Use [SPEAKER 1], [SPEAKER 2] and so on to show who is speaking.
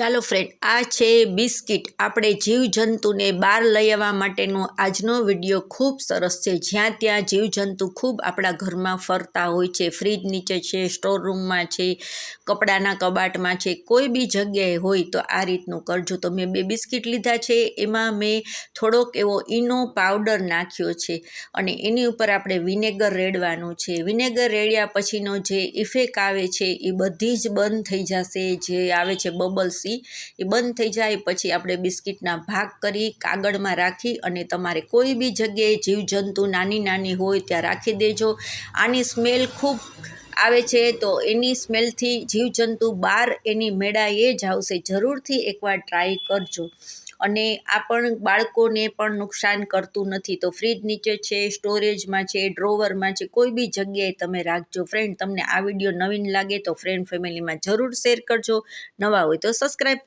[SPEAKER 1] ચાલો ફ્રેન્ડ આ છે બિસ્કિટ. આપણે જીવજંતુને બહાર લઈ આવવા માટેનો આજનો વીડિયો ખૂબ સરસ છે. જ્યાં ત્યાં જીવજંતુ ખૂબ આપણા ઘરમાં ફરતા હોય છે. ફ્રીજ નીચે છે સ્ટોર રૂમમાં છે, કપડાના કબાટમાં છે, કોઈ બી જગ્યાએ હોય તો આ રીતનું કરજો. તો મેં બે બિસ્કિટ લીધા છે. એમાં મેં થોડોક એવો ઈનો પાવડર નાખ્યો છે અને એની ઉપર આપણે વિનેગર રેડવાનું છે. વિનેગર રેડ્યા પછીનો જે ઇફેક્ટ આવે છે એ બધી જ બંધ થઈ જશે. જે આવે છે બબલ્સ ઈ એ બંધ થઈ જાય પછી આપણે બિસ્કિટના ભાગ કરી કાગળમાં રાખી અને તમારે કોઈ બી જગ્યાએ જીવજંતુ નાની નાની હોય ત્યાં રાખી દેજો. આની સ્મેલ ખૂબ આવે છે તો એની સ્મેલથી જીવજંતુ બહાર એની મેળાએ જ આવશે. જરૂરથી એકવાર ટ્રાય કરજો. અને આ પણ બાળકોને પણ નુકસાન કરતું નથી. તો ફ્રીજ નીચે છે સ્ટોરેજમાં છે ડ્રોવરમાં છે, કોઈ બી જગ્યાએ તમે રાખજો. ફ્રેન્ડ તમને આ વીડિયો નવીન લાગે તો ફ્રેન્ડ ફેમિલીમાં જરૂર શેર કરજો. નવા હોય તો સબસ્ક્રાઈબ